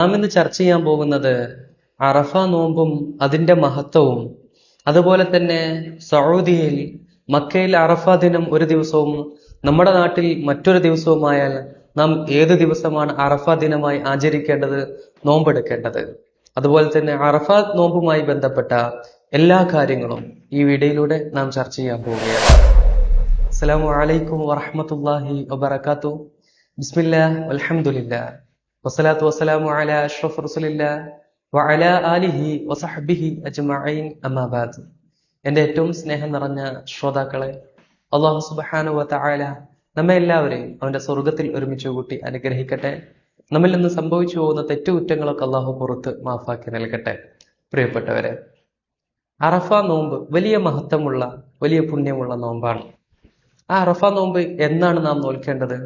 നാം ഇന്ന് ചർച്ച ചെയ്യാൻ പോകുന്നത് അറഫ നോമ്പും അതിന്റെ മഹത്വവും അതുപോലെ തന്നെ സൗദിയിൽ മക്കയിൽ അറഫ ദിനം ഒരു ദിവസവും നമ്മുടെ നാട്ടിൽ മറ്റൊരു ദിവസവുമായാൽ നാം ഏത് ദിവസമാണ് അറഫ ദിനമായി ആചരിക്കേണ്ടത് നോമ്പെടുക്കേണ്ടത്? അതുപോലെ തന്നെ അറഫ നോമ്പുമായി ബന്ധപ്പെട്ട എല്ലാ കാര്യങ്ങളും ഈ വീഡിയോയിലൂടെ നാം ചർച്ച ചെയ്യാൻ പോവുകയാണ്. അസ്സലാമു അലൈക്കും വറഹമത്തല്ലാഹി വബർക്കാത്തു ബിസ്മില്ല വൽഹംദുലില്ലാഹ്. വസ്സലാത്തു വസ്സലാമു അലാ അഷ്റഫ് റസൂലില്ലാ ആലിഹി വസഹ്ബിഹി അജ്മഈൻ. അമ്മാബാദ് എന്റെ ഏറ്റവും സ്നേഹം നിറഞ്ഞ ശ്രോതാക്കളെ അള്ളാഹു സുബ്ഹാനഹു വതആല നമ്മെ എല്ലാവരെയും അവന്റെ സ്വർഗത്തിൽ ഒരുമിച്ച് കൂട്ടി അനുഗ്രഹിക്കട്ടെ. നമ്മിൽ നിന്ന് സംഭവിച്ചു പോകുന്ന തെറ്റുകുറ്റങ്ങളൊക്കെ അള്ളാഹു പുറത്ത് മാഫാക്കി നൽകട്ടെ. പ്രിയപ്പെട്ടവരെ അറഫ നോമ്പ് വലിയ മഹത്വമുള്ള വലിയ പുണ്യമുള്ള നോമ്പാണ്. ആ അറഫ നോമ്പ് എന്നാണ് നാം നോൽക്കേണ്ടത്?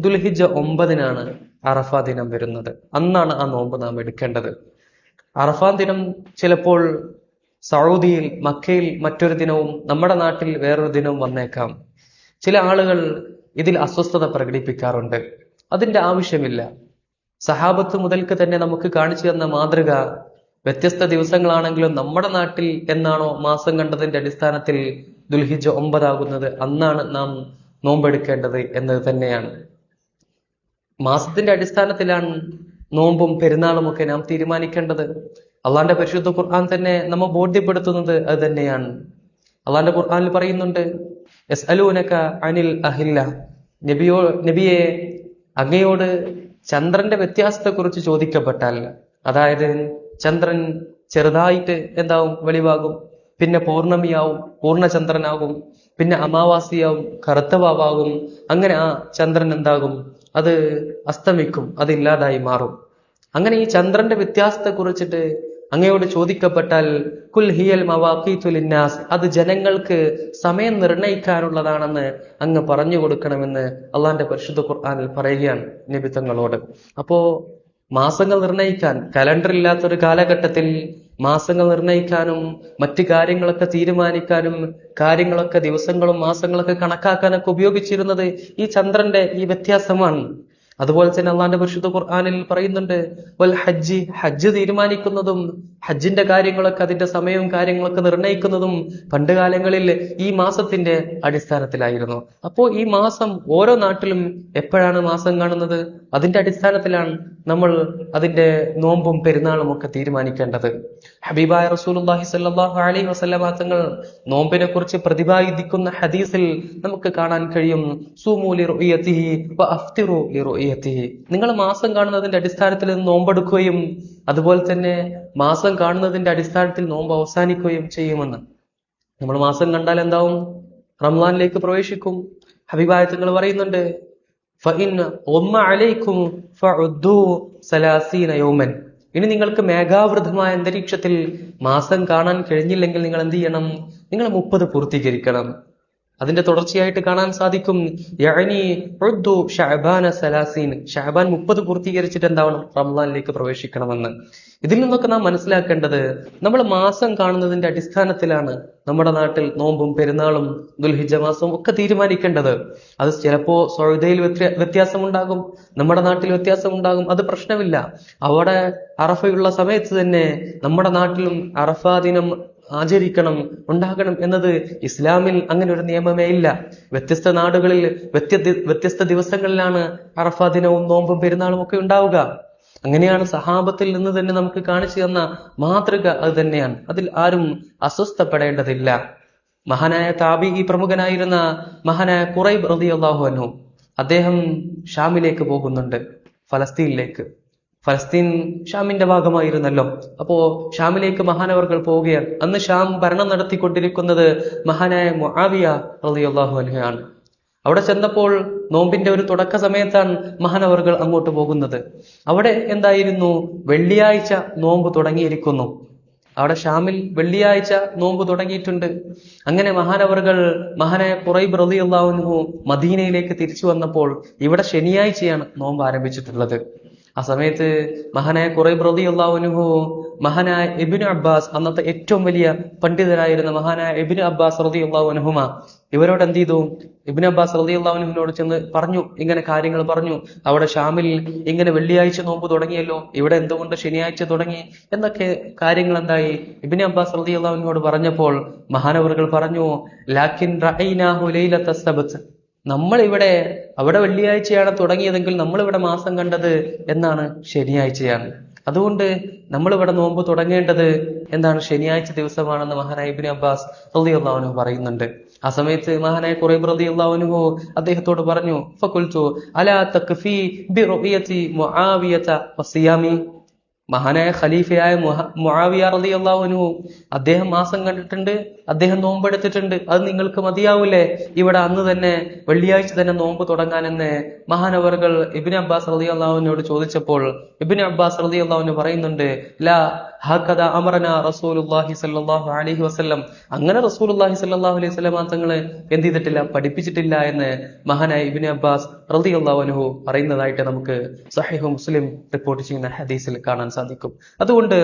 ദുൽഹിജ ഒമ്പതിനാണ് അറഫ ദിനം വരുന്നത്. അന്നാണ് ആ നോമ്പ് നാം എടുക്കേണ്ടത്. അറഫ ദിനം ചിലപ്പോൾ സൗദിയിൽ മക്കയിൽ മറ്റൊരു ദിനവും നമ്മുടെ നാട്ടിൽ വേറൊരു ദിനവും വന്നേക്കാം. ചില ആളുകൾ ഇതിൽ അസ്വസ്ഥത പ്രകടിപ്പിക്കാറുണ്ട്. അതിന്റെ ആവശ്യമില്ല. സഹാബത്ത് മുതൽക്ക് തന്നെ നമുക്ക് കാണിച്ചു തന്ന മാതൃക വ്യത്യസ്ത ദിവസങ്ങളാണെങ്കിലും നമ്മുടെ നാട്ടിൽ എന്നാണോ മാസം കണ്ടതിന്റെ അടിസ്ഥാനത്തിൽ ദുൽഹിജ ഒമ്പതാകുന്നത് അന്നാണ് നാം നോമ്പെടുക്കേണ്ടത് എന്നത് തന്നെയാണ്. മാസത്തിന്റെ അടിസ്ഥാനത്തിലാണ് നോമ്പും പെരുന്നാളും ഒക്കെ നാം തീരുമാനിക്കേണ്ടത്. അള്ളാന്റെ പരിശുദ്ധ ഖുർആൻ തന്നെ നമ്മൾ ബോധ്യപ്പെടുത്തുന്നത് അത് തന്നെയാണ്. അള്ളാന്റെ ഖുർആനിൽ പറയുന്നുണ്ട് എസ് അലൂനക അനിൽ അഹില്ല. നബിയോ നബിയെ അങ്ങയോട് ചന്ദ്രന്റെ വ്യത്യാസത്തെക്കുറിച്ച് ചോദിക്കപ്പെട്ടാൽ അതായത് ചന്ദ്രൻ ചെറുതായിട്ട് എന്താവും വെളിവാകും. പിന്നെ പൗർണമിയാവും പൂർണചന്ദ്രനാകും. പിന്നെ അമാവാസിയാവും കറുത്ത വാവാകും. അങ്ങനെ ആ ചന്ദ്രൻ എന്താകും? അത് അസ്തമിക്കും അത് ഇല്ലാതായി മാറും. അങ്ങനെ ഈ ചന്ദ്രന്റെ വ്യത്യാസത്തെ കുറിച്ചിട്ട് അങ്ങയോട് ചോദിക്കപ്പെട്ടാൽ കുൽ ഹിയൽ മവാഖീതുലിന്നാസ് അത് ജനങ്ങൾക്ക് സമയം നിർണയിക്കാനുള്ളതാണെന്ന് അങ്ങ് പറഞ്ഞു കൊടുക്കണമെന്ന് അള്ളാന്റെ പരിശുദ്ധ ഖുർആാനിൽ പറയുകയാണ് നിബിത്തങ്ങളോട് അപ്പോ മാസങ്ങൾ നിർണയിക്കാൻ കലണ്ടർ ഇല്ലാത്തൊരു കാലഘട്ടത്തിൽ മാസങ്ങൾ നിർണയിക്കാനും മറ്റു കാര്യങ്ങളൊക്കെ തീരുമാനിക്കാനും കാര്യങ്ങളൊക്കെ ദിവസങ്ങളും മാസങ്ങളൊക്കെ കണക്കാക്കാനൊക്കെ ഉപയോഗിച്ചിരുന്നത് ഈ ചന്ദ്രന്റെ ഈ വ്യത്യാസമാണ്. അതുപോലെ തന്നെ അള്ളാന്റെ പരിശുദ്ധ ഖുർആാനിൽ പറയുന്നുണ്ട് വൽ ഹജ്ജ് ഹജ്ജ് തീരുമാനിക്കുന്നതും ഹജ്ജിന്റെ കാര്യങ്ങളൊക്കെ അതിന്റെ സമയവും കാര്യങ്ങളൊക്കെ നിർണയിക്കുന്നതും പണ്ട് കാലങ്ങളിൽ ഈ മാസത്തിന്റെ അടിസ്ഥാനത്തിലായിരുന്നു. അപ്പോ ഈ മാസം ഓരോ നാട്ടിലും എപ്പോഴാണ് മാസം കാണുന്നത്? അതിന്റെ അടിസ്ഥാനത്തിലാണ് നമ്മൾ അതിന്റെ നോമ്പും പെരുന്നാളും ഒക്കെ തീരുമാനിക്കേണ്ടത്. ഹബീബായ റസൂലുള്ളാഹി സ്വല്ലല്ലാഹു അലൈഹി വസല്ലമ തങ്ങൾ നോമ്പിനെ കുറിച്ച് പ്രതിപാദിക്കുന്ന ഹദീസിൽ നമുക്ക് കാണാൻ കഴിയും സൂമൂലി റുയത്തിഹി നിങ്ങൾ മാസം കാണുന്നതിന്റെ അടിസ്ഥാനത്തിൽ നോമ്പെടുക്കുകയും അതുപോലെ തന്നെ മാസം കാണുന്നതിന്റെ അടിസ്ഥാനത്തിൽ നോമ്പ് അവസാനിക്കുകയും ചെയ്യുമെന്ന്. നമ്മൾ മാസം കണ്ടാൽ എന്താവും? റംലാനിലേക്ക് പ്രവേശിക്കും. ഹബീബായ പറയുന്നുണ്ട് യൗമൻ. ഇനി നിങ്ങൾക്ക് മേഘാവൃതമായ അന്തരീക്ഷത്തിൽ മാസം കാണാൻ കഴിഞ്ഞില്ലെങ്കിൽ നിങ്ങൾ എന്ത് ചെയ്യണം? നിങ്ങൾ മുപ്പത് പൂർത്തീകരിക്കണം. അതിന്റെ തുടർച്ചയായിട്ട് കാണാൻ സാധിക്കും. യഅനി ഉദ്ദു ഷഅബാന സലാസീൻ. ഷഅബാൻ മുപ്പത് പൂർത്തീകരിച്ചിട്ട് എന്താവണം? റംലാനിലേക്ക് പ്രവേശിക്കണമെന്ന്. ഇതിൽ നിന്നൊക്കെ നാം മനസ്സിലാക്കേണ്ടത് നമ്മൾ മാസം കാണുന്നതിന്റെ അടിസ്ഥാനത്തിലാണ് നമ്മുടെ നാട്ടിൽ നോമ്പും പെരുന്നാളും ദുൽഹിജ മാസവും ഒക്കെ തീരുമാനിക്കേണ്ടത്. അത് ചിലപ്പോ സൗദയിൽ വ്യത്യാസമുണ്ടാകും. നമ്മുടെ നാട്ടിൽ വ്യത്യാസമുണ്ടാകും. അത് പ്രശ്നമില്ല. അവിടെ അറഫയുള്ള സമയത്ത് തന്നെ നമ്മുടെ നാട്ടിലും അറഫാ ദിനം ആചരിക്കണം ഉണ്ടാകണം എന്നത് ഇസ്ലാമിൽ അങ്ങനെ ഒരു നിയമമേ ഇല്ല. വ്യത്യസ്ത നാടുകളിൽ വ്യത്യസ്ത വ്യത്യസ്ത ദിവസങ്ങളിലാണ് അറഫ ദിനവും നോമ്പും പെരുന്നാളും ഒക്കെ ഉണ്ടാവുക. അങ്ങനെയാണ് സഹാബത്തിൽ നിന്ന് തന്നെ നമുക്ക് കാണിച്ചു തന്ന മാതൃക അത് തന്നെയാണ്. അതിൽ ആരും അസ്വസ്ഥപ്പെടേണ്ടതില്ല. മഹാനായ താബി ഈ പ്രമുഖനായിരുന്ന മഹാനായ കുറൈബ് റളിയല്ലാഹു അൻഹു അദ്ദേഹം ഷാമിലേക്ക് പോകുന്നുണ്ട് ഫലസ്തീനിലേക്ക്. ഫലസ്തീൻ ഷാമിന്റെ ഭാഗമായിരുന്നല്ലോ. അപ്പോ ഷാമിലേക്ക് മഹാനവർകൾ പോവുകയാണ് അന്ന് ഷാം ഭരണം നടത്തിക്കൊണ്ടിരിക്കുന്നത് മഹാനായ മുആവിയ റളിയല്ലാഹു അൻഹയാണ് അവിടെ ചെന്നപ്പോൾ നോമ്പിന്റെ ഒരു തുടക്ക സമയത്താണ് മഹാനവർകൾ അങ്ങോട്ട് പോകുന്നത്. അവിടെ എന്തായിരുന്നു? വെള്ളിയാഴ്ച നോമ്പ് തുടങ്ങിയിരിക്കുന്നു. അവിടെ ഷാമിൽ വെള്ളിയാഴ്ച നോമ്പ് തുടങ്ങിയിട്ടുണ്ട്. അങ്ങനെ മഹാനവറുകൾ മഹാനായ കുറൈബ് അൻഹു മദീനയിലേക്ക് തിരിച്ചു വന്നപ്പോൾ ഇവിടെ ശനിയാഴ്ചയാണ് നോമ്പ് ആരംഭിച്ചിട്ടുള്ളത്. ആ സമയത്ത് മഹാനായ കുറെ പ്രതി അള്ളാഹുനുഹു മഹാനായ എബിനു അബ്ബാസ് അന്നത്തെ ഏറ്റവും വലിയ പണ്ഡിതരായിരുന്ന മഹാനായ എബിനു അബ്ബാസ് റതി അള്ളാഹുനുഹുമ ഇവരോട് എന്ത് ചെയ്തു? ഇബിൻ അബ്ബാസ് റതി അള്ളാഹുനുഹിനോട് ചെന്ന് പറഞ്ഞു ഇങ്ങനെ കാര്യങ്ങൾ പറഞ്ഞു. അവിടെ ഷാമിൽ ഇങ്ങനെ വെള്ളിയാഴ്ച നോമ്പ് തുടങ്ങിയല്ലോ ഇവിടെ എന്തുകൊണ്ട് ശനിയാഴ്ച തുടങ്ങി? എന്നൊക്കെ കാര്യങ്ങൾ എന്തായി? ഇബിൻ അബ്ബാസ് റതി അള്ളാഹുവിനോട് പറഞ്ഞപ്പോൾ മഹാനവറുകൾ പറഞ്ഞു ലാക്കിൻ റഅയ്നാഹു ലൈലത്ത സബത്ത്. നമ്മൾ ഇവിടെ അവിടെ വെള്ളിയാഴ്ചയാണ് തുടങ്ങിയതെങ്കിൽ നമ്മൾ ഇവിടെ മാസം കണ്ടത് എന്നാണ് ശനിയാഴ്ചയാണ്. അതുകൊണ്ട് നമ്മൾ ഇവിടെ നോമ്പ് തുടങ്ങേണ്ടത് എന്താണ് ശനിയാഴ്ച ദിവസമാണെന്ന് മഹാനായ ഇബിൻ അബ്ബാസ് റളിയല്ലാഹു പറയുന്നുണ്ട്. ആ സമയത്ത് മഹാനായ കുറേ റളിയല്ലാഹു അദ്ദേഹത്തോട് പറഞ്ഞു ഫഖുൽതു അലാ തക്ഫി ബി മുആവിയത വസിയാമി മഹാനായ ഖലീഫയായ മുഹാവിയ റളിയല്ലാഹു അൻഹു അദ്ദേഹം മാസം കണ്ടിട്ടുണ്ട് അദ്ദേഹം നോമ്പെടുത്തിട്ടുണ്ട്. അത് നിങ്ങൾക്ക് മതിയാവൂലേ? ഇവിടെ അന്ന് തന്നെ വെള്ളിയാഴ്ച തന്നെ നോമ്പ് തുടങ്ങാനെന്ന് മഹാനവറുകൾ ഇബിൻ അബ്ബാസ് റളിയല്ലാഹുവിനോട് ചോദിച്ചപ്പോൾ ഇബിൻ അബ്ബാസ് റളിയല്ലാഹുവിന് പറയുന്നുണ്ട് ലാ അങ്ങനെ റസൂലുള്ളാഹി സ്വല്ലല്ലാഹു അലൈഹി തങ്ങൾ എന്ത് ചെയ്തിട്ടില്ല പഠിപ്പിച്ചിട്ടില്ല എന്ന് മഹാനായ ഇബിൻ അബ്ബാസ് റളിയല്ലാഹു അൻഹു പറയുന്നതായിട്ട് നമുക്ക് സഹിഹു മുസ്ലിം റിപ്പോർട്ട് ചെയ്യുന്ന ഹദീസിൽ കാണാൻ സാധിക്കും. അതുകൊണ്ട്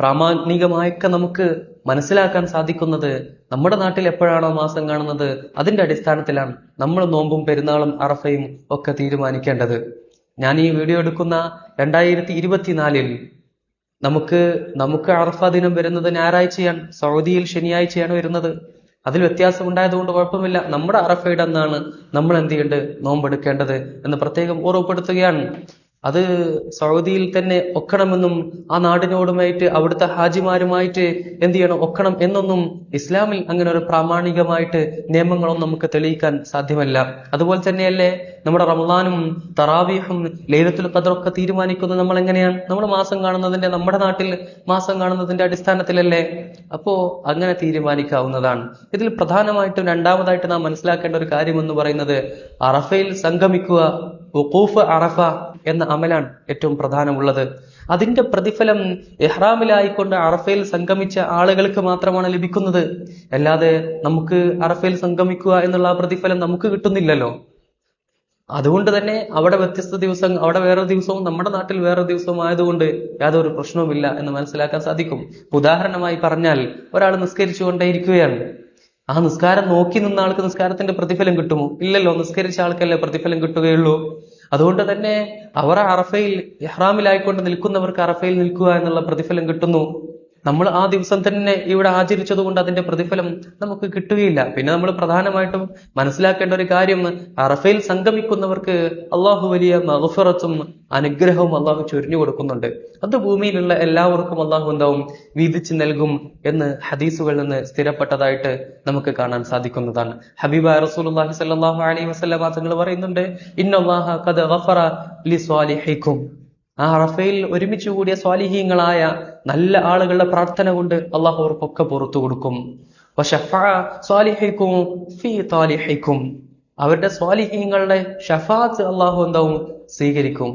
പ്രാമാണികമായൊക്കെ നമുക്ക് മനസ്സിലാക്കാൻ സാധിക്കുന്നത് നമ്മുടെ നാട്ടിൽ എപ്പോഴാണോ മാസം കാണുന്നത് അതിന്റെ അടിസ്ഥാനത്തിലാണ് നമ്മൾ നോമ്പും പെരുന്നാളും അറഫയും ഒക്കെ തീരുമാനിക്കേണ്ടത്. ഞാൻ ഈ വീഡിയോ എടുക്കുന്ന രണ്ടായിരത്തി ഇരുപത്തിനാലിൽ നമുക്ക് നമുക്ക് അറഫ ദിനം വരുന്നത് ഞായറാഴ്ചയാണ് സൗദിയിൽ ശനിയാഴ്ചയാണ് വരുന്നത്. അതിൽ വ്യത്യാസം ഉണ്ടായതുകൊണ്ട് കുഴപ്പമില്ല. നമ്മുടെ അറഫയുടെ അന്നാണ് നമ്മൾ എന്ത് ചെയ്യേണ്ടത്? നോമ്പെടുക്കേണ്ടത് എന്ന് പ്രത്യേകം ഓർമ്മപ്പെടുത്തുകയാണ്. അത് സൗദിയിൽ തന്നെ ഒക്കണമെന്നും ആ നാടിനോടുമായിട്ട് അവിടുത്തെ ഹാജിമാരുമായിട്ട് എന്ത് ചെയ്യണം ഒക്കണം എന്നൊന്നും ഇസ്ലാമിൽ അങ്ങനെ ഒരു പ്രാമാണികമായിട്ട് നിയമങ്ങളൊന്നും നമുക്ക് തെളിയിക്കാൻ സാധ്യമല്ല. അതുപോലെ തന്നെയല്ലേ നമ്മുടെ റമദാനും തറാവീഹും ലൈലത്തുൽ ഖദറൊക്കെ തീരുമാനിക്കുന്നത് നമ്മൾ എങ്ങനെയാണ് നമ്മൾ മാസം കാണുന്നതിന്റെ നമ്മുടെ നാട്ടിൽ മാസം കാണുന്നതിന്റെ അടിസ്ഥാനത്തിലല്ലേ? അപ്പോ അങ്ങനെ തീരുമാനിക്കാവുന്നതാണ്. ഇതിൽ പ്രധാനമായിട്ടും രണ്ടാമതായിട്ട് നാം മനസ്സിലാക്കേണ്ട ഒരു കാര്യം എന്ന് പറയുന്നത് അറഫയിൽ സംഗമിക്കുക അറഫ എന്ന അമലാണ് ഏറ്റവും പ്രധാനമുള്ളത്. അതിന്റെ പ്രതിഫലം എഹ്റാമിലായിക്കൊണ്ട് അറഫയിൽ സംഗമിച്ച ആളുകൾക്ക് മാത്രമാണ് ലഭിക്കുന്നത്. അല്ലാതെ നമുക്ക് അറഫയിൽ സംഗമിക്കുക എന്നുള്ള ആ പ്രതിഫലം നമുക്ക് കിട്ടുന്നില്ലല്ലോ. അതുകൊണ്ട് തന്നെ അവിടെ വ്യത്യസ്ത ദിവസം അവിടെ വേറെ ദിവസവും നമ്മുടെ നാട്ടിൽ വേറെ ദിവസവും ആയതുകൊണ്ട് യാതൊരു പ്രശ്നവുമില്ല എന്ന് മനസ്സിലാക്കാൻ സാധിക്കും. ഉദാഹരണമായി പറഞ്ഞാൽ ഒരാൾ നിസ്കരിച്ചു കൊണ്ടേയിരിക്കുകയാണ് ആ നിസ്കാരം നോക്കി നിന്ന ആൾക്ക് നിസ്കാരത്തിന്റെ പ്രതിഫലം കിട്ടുമോ? ഇല്ലല്ലോ നിസ്കരിച്ച ആൾക്കല്ലേ പ്രതിഫലം കിട്ടുകയുള്ളൂ. അതുകൊണ്ട് തന്നെ അവർ അറഫയിൽ ഇഹ്റാമിലായിക്കൊണ്ട് നിൽക്കുന്നവർക്ക് അറഫയിൽ നിൽക്കുക എന്നുള്ള പ്രതിഫലം കിട്ടുന്നു. നമ്മൾ ആ ദിവസം തന്നെ ഇവിടെ ആചരിച്ചത് കൊണ്ട് അതിന്റെ പ്രതിഫലം നമുക്ക് കിട്ടുകയില്ല. പിന്നെ നമ്മൾ പ്രധാനമായിട്ടും മനസ്സിലാക്കേണ്ട ഒരു കാര്യം അറഫയിൽ സംഗമിക്കുന്നവർക്ക് അള്ളാഹു വലിയ മഹഫറത്തും അനുഗ്രഹവും അള്ളാഹു ചൊരിഞ്ഞു കൊടുക്കുന്നുണ്ട്. അത് ഭൂമിയിലുള്ള എല്ലാവർക്കും അള്ളാഹു എന്താവും? വീതിച്ചു നൽകും എന്ന് ഹദീസുകളിൽ നിന്ന് സ്ഥിരപ്പെട്ടതായിട്ട് നമുക്ക് കാണാൻ സാധിക്കുന്നതാണ്. ഹബീബ റസൂലുള്ളാഹി സ്വല്ലല്ലാഹു അലൈഹി വസ്ലാ തങ്ങൾ പറയുന്നുണ്ട് ഇന്നല്ലാഹ ലിസ്വാലിഹിക്കും. ആ അറഫയിൽ ഒരുമിച്ച് കൂടിയ സ്വാലിഹീങ്ങളായ നല്ല ആളുകളുടെ പ്രാർത്ഥന കൊണ്ട് അള്ളാഹു അവർക്കൊക്കെ പുറത്തു കൊടുക്കും. താലിഹിക്കും. അവരുടെ സ്വാലിഹീങ്ങളുടെ ഷഫാത്ത് അള്ളാഹു എന്താവും? സ്വീകരിക്കും.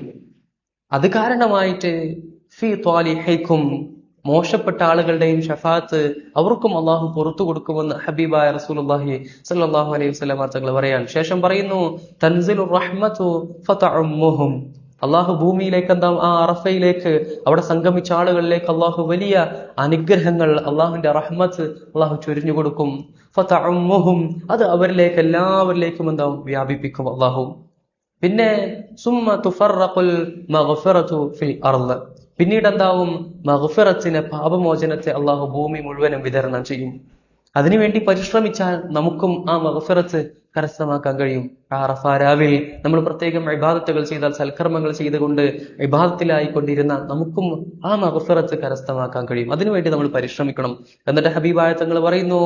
അത് കാരണമായിട്ട് ഫി ത്വാലിഹൈക്കും മോശപ്പെട്ട ആളുകളുടെയും ഷഫാത്ത് അവർക്കും അള്ളാഹു പുറത്തു കൊടുക്കുമെന്ന് ഹബീബായ റസൂലുള്ളാഹി സല്ലല്ലാഹു അലൈഹി വസല്ലം തങ്ങൾ പറയാൻ ശേഷം പറയുന്നു തൻസിലു റഹ്മത്തു ഫതഉമ്മുഹും. അള്ളാഹു ഭൂമിയിലേക്ക് എന്താ ആ അറഫയിലേക്ക് അവിടെ സംഗമിച്ച ആളുകളിലേക്ക് അള്ളാഹു വലിയ അനുഗ്രഹങ്ങൾ അള്ളാഹുവിന്റെ റഹ്മത്ത് അള്ളാഹു ചൊരിഞ്ഞു കൊടുക്കും. ഫതഅമ്മുഹും അത് അവരിലേക്ക് എല്ലാവരിലേക്കും എന്താവും വ്യാപിപ്പിക്കും അള്ളാഹു. പിന്നെ സുമ്മ തുഫറഖുൽ മഗ്ഫിറതു ഫിൽ അർൾ പിന്നീട് എന്താവും മഗ്ഫിറത്തിനെ പാപമോചനത്തെ അള്ളാഹു ഭൂമി മുഴുവനും വിതരണം ചെയ്യും. അതിനുവേണ്ടി പരിശ്രമിച്ചാൽ നമുക്കും ആ മഗ്ഫിറത്ത് കരസ്ഥമാക്കാൻ കഴിയും. അറഫ നമ്മൾ പ്രത്യേകം ഇബാദത്തുകൾ ചെയ്താൽ സൽക്കർമ്മങ്ങൾ ചെയ്തുകൊണ്ട് ഇബാദത്തിലായിക്കൊണ്ടിരുന്ന നമുക്കും ആ മഹഫറത്ത് കരസ്ഥമാക്കാൻ കഴിയും. അതിനുവേണ്ടി നമ്മൾ പരിശ്രമിക്കണം. എന്നിട്ട് ഹബീബായ തങ്ങൾ പറയുന്നു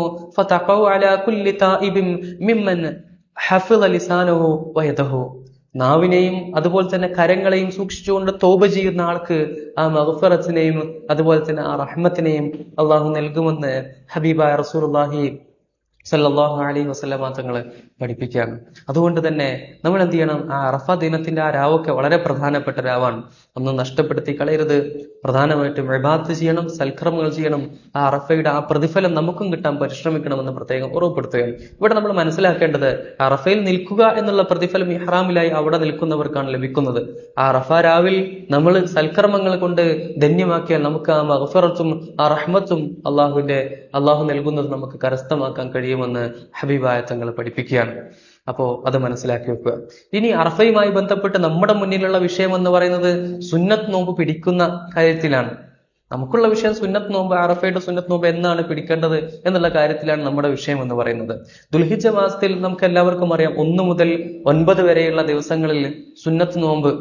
നാവിനെയും അതുപോലെ തന്നെ കരങ്ങളെയും സൂക്ഷിച്ചുകൊണ്ട് തോപ ചെയ്യുന്ന ആൾക്ക് ആ മഹഫറത്തിനെയും അതുപോലെ തന്നെ ആ റഹ്മത്തിനെയും അള്ളാഹു നൽകുമെന്ന് ഹബീബായ റസൂലുള്ളാഹി സല്ലല്ലാഹു അലി വസല്ലമ തങ്ങൾ പഠിപ്പിക്കുകയാണ്. അതുകൊണ്ട് തന്നെ നമ്മൾ എന്ത് ചെയ്യണം? ആ അറഫ ദിനത്തിന്റെ ആ രാവൊക്കെ വളരെ പ്രധാനപ്പെട്ട രാവാണ്. ഒന്ന് നഷ്ടപ്പെടുത്തി കളയരുത്. പ്രധാനമായിട്ടും ഇബാദത്ത് ചെയ്യണം സൽക്രമങ്ങൾ ചെയ്യണം. ആ അറഫയുടെ ആ പ്രതിഫലം നമുക്കും കിട്ടാൻ പരിശ്രമിക്കണമെന്ന് പ്രത്യേകം ഓർമ്മപ്പെടുത്തുകയാണ്. ഇവിടെ നമ്മൾ മനസ്സിലാക്കേണ്ടത് അറഫയിൽ നിൽക്കുക എന്നുള്ള പ്രതിഫലം ഇഹ്റാമിലായി അവിടെ നിൽക്കുന്നവർക്കാണ് ലഭിക്കുന്നത്. ആ അറഫ രാവിൽ നമ്മൾ സൽക്രമങ്ങൾ കൊണ്ട് ധന്യമാക്കിയാൽ നമുക്ക് ആ മഹഫറത്തും ആ റഹ്മത്തും അള്ളാഹുവിന്റെ അള്ളാഹു നൽകുന്നത് നമുക്ക് കരസ്ഥമാക്കാൻ കഴിയുമെന്ന് ഹബീബായ തങ്ങൾ പഠിപ്പിക്കുകയാണ്. അപ്പോ അത് മനസ്സിലാക്കി വെക്കുക. ഇനി അർഹയുമായി ബന്ധപ്പെട്ട് നമ്മുടെ മുന്നിലുള്ള വിഷയം എന്ന് പറയുന്നത് സുന്നത്ത് നോമ്പ് പിടിക്കുന്ന കാര്യത്തിലാണ്. നമുക്കുള്ള വിഷയം സുന്നത്ത് നോമ്പ് അറഫയുടെ സുന്നത്ത് നോമ്പ് എന്നാണ് പിടിക്കേണ്ടത് എന്നുള്ള കാര്യത്തിലാണ് നമ്മുടെ വിഷയം എന്ന് പറയുന്നത്. ദുൽഹിജ മാസത്തിൽ നമുക്ക് എല്ലാവർക്കും അറിയാം ഒന്ന് മുതൽ ഒൻപത് വരെയുള്ള ദിവസങ്ങളിൽ സുന്നത്ത് നോമ്പ്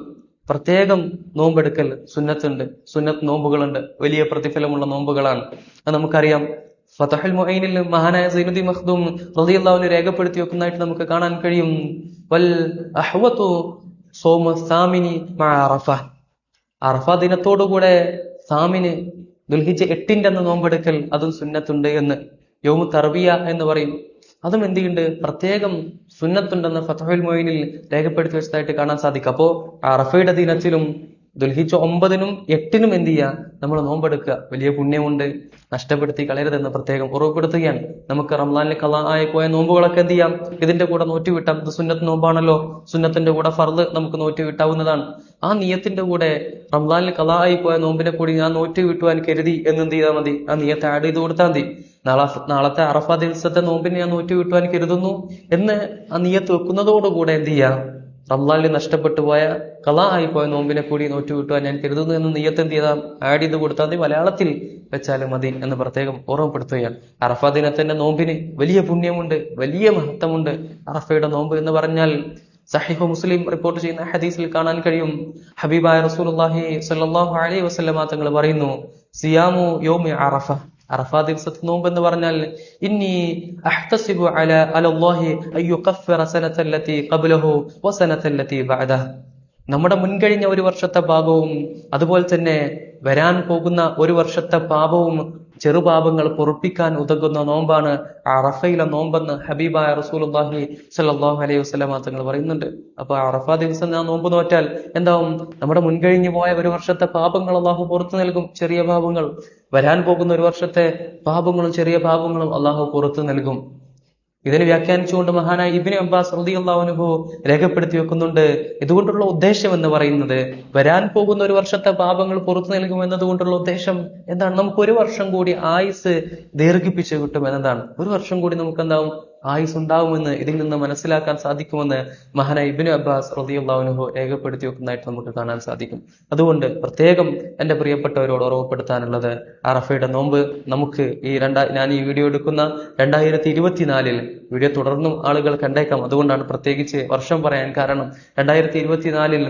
പ്രത്യേകം നോമ്പെടുക്കൽ സുന്നത്തുണ്ട്. സുന്നത്ത് നോമ്പുകളുണ്ട്. വലിയ പ്രതിഫലമുള്ള നോമ്പുകളാണ്. അത് നമുക്കറിയാം ഫതഹുൽ മൊഹൈനിൽ മഹാനായ സൈനുദ്ദി മഖ്ദൂം റളിയല്ലാഹു രേഖപ്പെടുത്തി വെക്കുന്നതായിട്ട് നമുക്ക് കാണാൻ കഴിയും. വൽ അഹ്വത്തു സോമ സാമിനി അറഫ. അറഫ ദിനത്തോടുകൂടെ സാമിന് ദുൽഹിജ എട്ടിന്റെ അന്ന് നോമ്പെടുക്കൽ അതും സുന്നത്തുണ്ട് എന്ന്. യോമു തർബിയ എന്ന് പറയും. അതും എന്ത് ചെയ്യുന്നുണ്ട് പ്രത്യേകം സുന്നത്തുണ്ടെന്ന് ഫതഹുൽ മൊയിനിൽ രേഖപ്പെടുത്തി വെച്ചതായിട്ട് കാണാൻ സാധിക്കും. അപ്പോ അറഫയുടെ ദിനത്തിലും ദുൽഹിജ ഒമ്പതിനും എട്ടിനും എന്ത് ചെയ്യുക നമ്മൾ നോമ്പെടുക്കുക. വലിയ പുണ്യമുണ്ട്. നഷ്ടപ്പെടുത്തി കളയരുതെന്ന് പ്രത്യേകം ഉറപ്പെടുത്തുകയാണ് നമുക്ക് റംലാനിൽ കലാ ആയി പോയ നോമ്പുകളൊക്കെ എന്ത് ചെയ്യാം? ഇതിന്റെ കൂടെ നോറ്റുവിട്ടാം. ഇത് സുന്നത്ത് നോമ്പാണല്ലോ. സുന്നത്തിന്റെ കൂടെ ഫർദ് നമുക്ക് നോറ്റുവിട്ടാവുന്നതാണ്. ആ നിയത്തിന്റെ കൂടെ റംലാനിൽ കലാ ആയി പോയ നോമ്പിനെ കൂടി ഞാൻ നോറ്റ് വിട്ടുവാൻ കരുതി എന്ന് എന്ത് ചെയ്താൽ മതി? ആ നിയത്തെ ആഡ് ചെയ്ത് കൊടുത്താൽ മതി. നാളെ നാളത്തെ അറഫ ദിവസത്തെ നോമ്പിനെ ഞാൻ നോറ്റ് വിട്ടുവാൻ കരുതുന്നു എന്ന് ആ നിയത്ത് വെക്കുന്നതോടുകൂടെ എന്ത് ചെയ്യാം? റംലാനിൽ നഷ്ടപ്പെട്ടു പോയ കലാ ആയിപ്പോയ പോയ നോമ്പിനെ കൂടി നോറ്റു കിട്ടുക ഞാൻ കരുതുന്നു എന്ന് നീയത്ത് എന്ത് ചെയ്താൽ ആഡ് ചെയ്ത് കൊടുത്താൽ മതി. മലയാളത്തിൽ വെച്ചാലും മതി എന്ന് പ്രത്യേകം ഓർമ്മപ്പെടുത്തുകയാണ്. അറഫ ദിനത്തിന്റെ നോമ്പിന് വലിയ പുണ്യമുണ്ട് വലിയ മഹത്വമുണ്ട്. അറഫയുടെ നോമ്പ് എന്ന് പറഞ്ഞാൽ സഹിഹു മുസ്ലിം റിപ്പോർട്ട് ചെയ്യുന്ന ഹദീസിൽ കാണാൻ കഴിയും. ഹബീബായ റസൂലുള്ളാഹി സ്വല്ലല്ലാഹു അലൈഹി വസല്ലമ തങ്ങൾ പറയുന്നു സിയാമു യോമി അറഫ. അറഫ ദിവസത്തെ നോമ്പ് എന്ന് പറഞ്ഞാൽ ഇന്നി അഹ്തസിബു അല അലല്ലാഹി അയ്യുകഫിറ സനതല്ലതി ഖബ്ലഹു വസനത്തല്ലതി ബഅദഹ. നമ്മുടെ മുൻകഴിഞ്ഞ ഒരു വർഷത്തെ പാപവും അതുപോലെ തന്നെ വരാൻ പോകുന്ന ഒരു വർഷത്തെ പാപവും ചെറുപാപങ്ങൾ പൊറുപ്പിക്കാൻ ഉതകുന്ന നോമ്പാണ് അറഫയിലെ നോമ്പെന്ന് ഹബീബായ റസൂലുള്ളാഹി സല്ലാഹു അലൈഹി വസ്ലാം തങ്ങൾ പറയുന്നുണ്ട്. അപ്പൊ അറഫ ദിവസം ഞാൻ നോമ്പ് നോറ്റാൽ എന്താവും? നമ്മുടെ മുൻകഴിഞ്ഞു പോയ ഒരു വർഷത്തെ പാപങ്ങൾ അള്ളാഹു പുറത്തു നൽകും ചെറിയ പാപങ്ങൾ. വരാൻ പോകുന്ന ഒരു വർഷത്തെ പാപങ്ങളും ചെറിയ പാപങ്ങളും അള്ളാഹു പുറത്തു നൽകും. ഇതിനെ വ്യാഖ്യാനിച്ചുകൊണ്ട് മഹാനായ ഇബിന് അബ്ബാസ് അൻഹു രേഖപ്പെടുത്തി വെക്കുന്നുണ്ട്. ഇതുകൊണ്ടുള്ള ഉദ്ദേശം എന്ന് പറയുന്നത് വരാൻ പോകുന്ന ഒരു വർഷത്തെ പാപങ്ങൾ പുറത്തു നൽകും എന്നതുകൊണ്ടുള്ള ഉദ്ദേശം എന്താണ്? നമുക്ക് ഒരു വർഷം കൂടി ആയുസ് ദീർഘിപ്പിച്ചു കിട്ടും എന്നതാണ്. ഒരു വർഷം കൂടി നമുക്ക് എന്താവും ആയുസ് ഉണ്ടാവുമെന്ന് ഇതിൽ നിന്ന് മനസ്സിലാക്കാൻ സാധിക്കുമെന്ന് മഹാന ഇബിന് അബ്ബാസ് അൻഹു രേഖപ്പെടുത്തി വെക്കുന്നതായിട്ട് നമുക്ക് കാണാൻ സാധിക്കും. അതുകൊണ്ട് പ്രത്യേകം എന്റെ പ്രിയപ്പെട്ടവരോട് ഓർമ്മപ്പെടുത്താനുള്ളത് അറഫയുടെ നോമ്പ് നമുക്ക് ഈ രണ്ടാ ഞാൻ ഈ വീഡിയോ എടുക്കുന്ന രണ്ടായിരത്തി ഇരുപത്തിനാലിൽ വീഡിയോ തുടർന്നും ആളുകൾ കണ്ടേക്കാം. അതുകൊണ്ടാണ് പ്രത്യേകിച്ച് വർഷം പറയാൻ കാരണം രണ്ടായിരത്തി ഇരുപത്തിനാലിൽ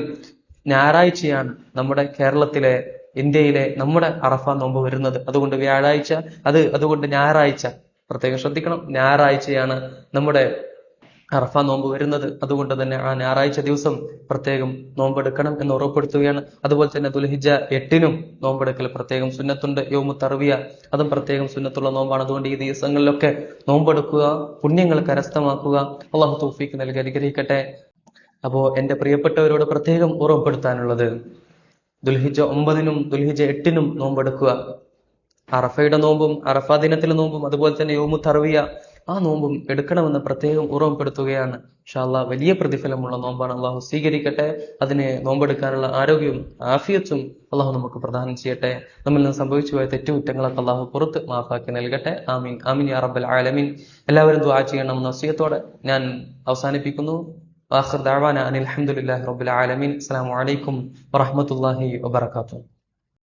ഞായറാഴ്ചയാണ് നമ്മുടെ കേരളത്തിലെ ഇന്ത്യയിലെ നമ്മുടെ അറഫ നോമ്പ് വരുന്നത്. അതുകൊണ്ട് വ്യാഴാഴ്ച അത് അതുകൊണ്ട് ഞായറാഴ്ച പ്രത്യേകം ശ്രദ്ധിക്കണം. ഞായറാഴ്ചയാണ് നമ്മുടെ അറഫ നോമ്പ് വരുന്നത്. അതുകൊണ്ട് തന്നെ ആ ഞായറാഴ്ച ദിവസം പ്രത്യേകം നോമ്പെടുക്കണം എന്ന് ഉറപ്പെടുത്തുകയാണ് അതുപോലെ തന്നെ ദുൽഹിജ എട്ടിനും നോമ്പെടുക്കൽ പ്രത്യേകം സുന്നത്തുണ്ട്. യോമു തറവിയ അതും പ്രത്യേകം സുന്നത്തുള്ള നോമ്പാണ്. അതുകൊണ്ട് ഈ ദിവസങ്ങളിലൊക്കെ നോമ്പെടുക്കുക പുണ്യങ്ങൾ കരസ്ഥമാക്കുക. അള്ളാഹു തൗഫീക്ക് നൽകി അനുഗ്രഹിക്കട്ടെ. അപ്പോ എന്റെ പ്രിയപ്പെട്ടവരോട് പ്രത്യേകം ഉറപ്പെടുത്താനുള്ളത് ദുൽഹിജ ഒമ്പതിനും ദുൽഹിജ എട്ടിനും നോമ്പെടുക്കുക. അറഫയുടെ നോമ്പും അറഫ ദിനത്തിലെ നോമ്പും അതുപോലെ തന്നെ യോമു തറവിയ ആ നോമ്പും എടുക്കണമെന്ന് പ്രത്യേകം ഓർമ്മപ്പെടുത്തുകയാണ് ഷാല്ല വലിയ പ്രതിഫലമുള്ള നോമ്പാണ്. അള്ളാഹു സ്വീകരിക്കട്ടെ. അതിനെ നോമ്പെടുക്കാനുള്ള ആരോഗ്യവും ആഫിയത്തും അള്ളാഹു നമുക്ക് പ്രദാനം ചെയ്യട്ടെ. നമ്മിൽ നിന്ന് സംഭവിച്ചു പോയ തെറ്റുകുറ്റങ്ങളൊക്കെ അള്ളാഹു പുറത്ത് മാഫാക്കി നൽകട്ടെ. ആമീൻ. ആമീൻ അറബൽ ആലമീൻ. എല്ലാവരും ദുആ ചെയ്യണം നസിയത്തോടെ ഞാൻ അവസാനിപ്പിക്കുന്നു. ആഖിർ ദഅവാന അനിൽ അലഹമുല്ലാഹി ആലമീൻ. അസ്സലാമു അലൈക്കും വറഹ്മത്തുള്ളാഹി വബറകാതുഹു.